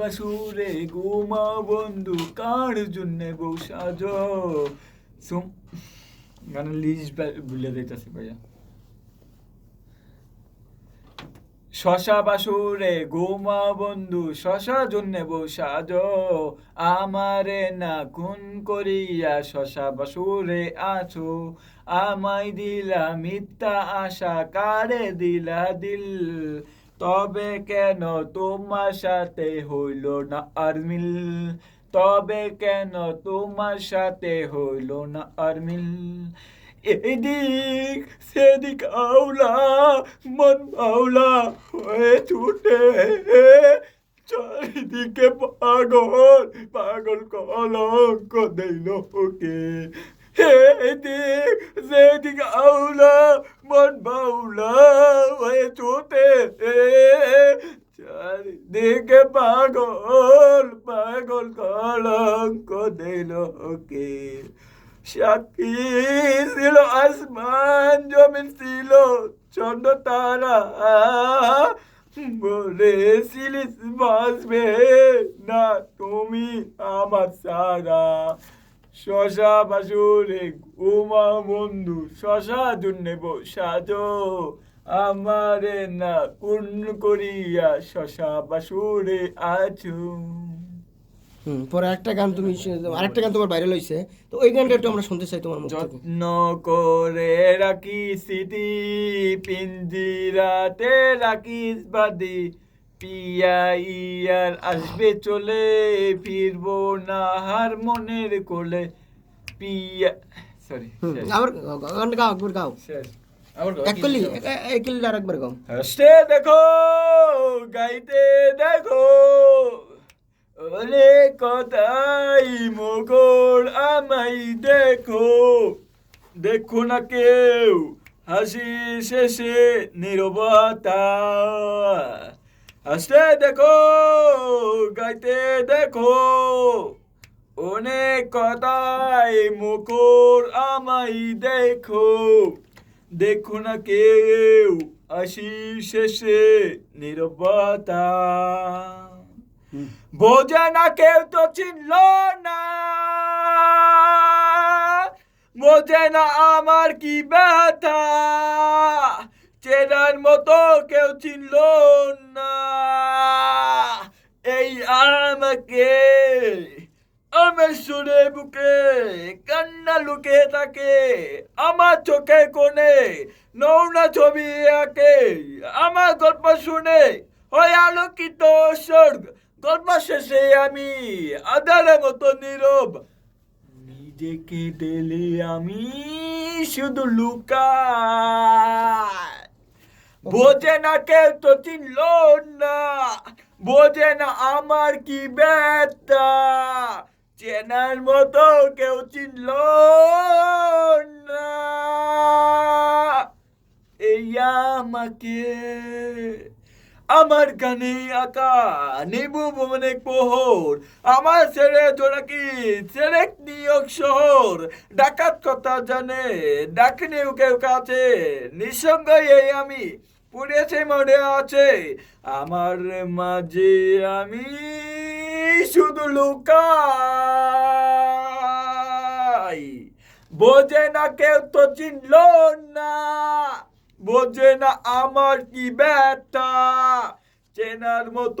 বাসুরে ঘুমা বন্ধু, কার জন্য বউ সাজ? সোম গানের লিজ ভুলে যাইতেছে ভাইয়া। শশা বাসুরে গোমা বন্ধু, শশা জন্যে বউ সাজ। আমারে না খুন করিয়া শশা বাসুরে আছো। আমায় দিলা মিথ্যা আশা, কারে দিলা দিল? তবে কেন তোমার সাথে হইল না আর মিল তবে কেন তোমার সাথে হইল না আর মিল এদিক সেদিক আউলা মন আউলা হয়ে ছুটে চারিদিকে পাগল পাগল কলঙ্ক দিল ওকে এদিক সেদিক আউলা বাউলা হয়ে ছুটে চারিদিকে পাগল পাগল কলঙ্ক দিল ওকে সাক্ষী ছিল আসমান, জমিন ছিল চন্দ্র, তারা বলেছিলিস বাঁচবে না তুমি আমার সারা। শশা বাসুরে উমা বন্ধু শশা জন্যে সাজ আমারে না পূর্ণ করিয়া শশা বাসুরে আছো। হুম পরে একটা গান তুমি আরেকটা গান তোমার ভাইরাল হয়েছে তো ওই গানটা একটু আমরা শুনতে চাই তোমার যত্ন করে রাখি স্মৃতি পিঞ্জিরাতে রাখিস বাদি পিয়া ইয়ার আসবে চলে ফিরবো না হার মনের কোলে। পিয়া সরি আবার গানটা গাও একবার গাও। শেষ। আবার গাও, এক কি কলি গাও? এক কলি আর একবার গাও। হাসতে দেখো গাইতে দেখো অনেক কথাই মগর আমাই দেখো। দেখো না কেউ হাসি শেষে নিরবতা। হাসতে দেখো গাইতে দেখো। অনেক কথাই মুখর আমাই দেখো। দেখো না কেউ আসি শেষে নিরবতা। বোঝে না কেউ তো চিনল না। বোঝে না আমার কি ব্যথা। চেনার মতো কেউ চিনল না। এই আমাকে, আমার সুরে বুকে, কান্না লুকে থাকে, আমার চোখে কোণে নৌনা ছবি আঁকে, আমার গল্প শুনে হয় আলোকিত স্বর্গ। গল্প শেষে আমি আধারের মতো নীরব, নিজেকে দিলে আমি শুধু লুকাই। বোঝে না কেউ তো চিনল না। বোঝে না আমার কি ব্যথা? চেনার মতো কেউ চিনল না। আমাকে, আমার গানে আঁকা নেবু অনেক পোহর আমার ছেড়ে জোড়াকি ছেড়ে নিয়োগ শহর? ডাকাত কথা জানে ডাকনিও কেউ কাছে, নিঃসঙ্গ এই আমি। পুড়েছে মনে আছে। আমার মাঝে আমি শুধু লুকাই। বোঝে না কেউ তো চিনল না। বোঝে না আমার কি ব্যথা। চেনার মতো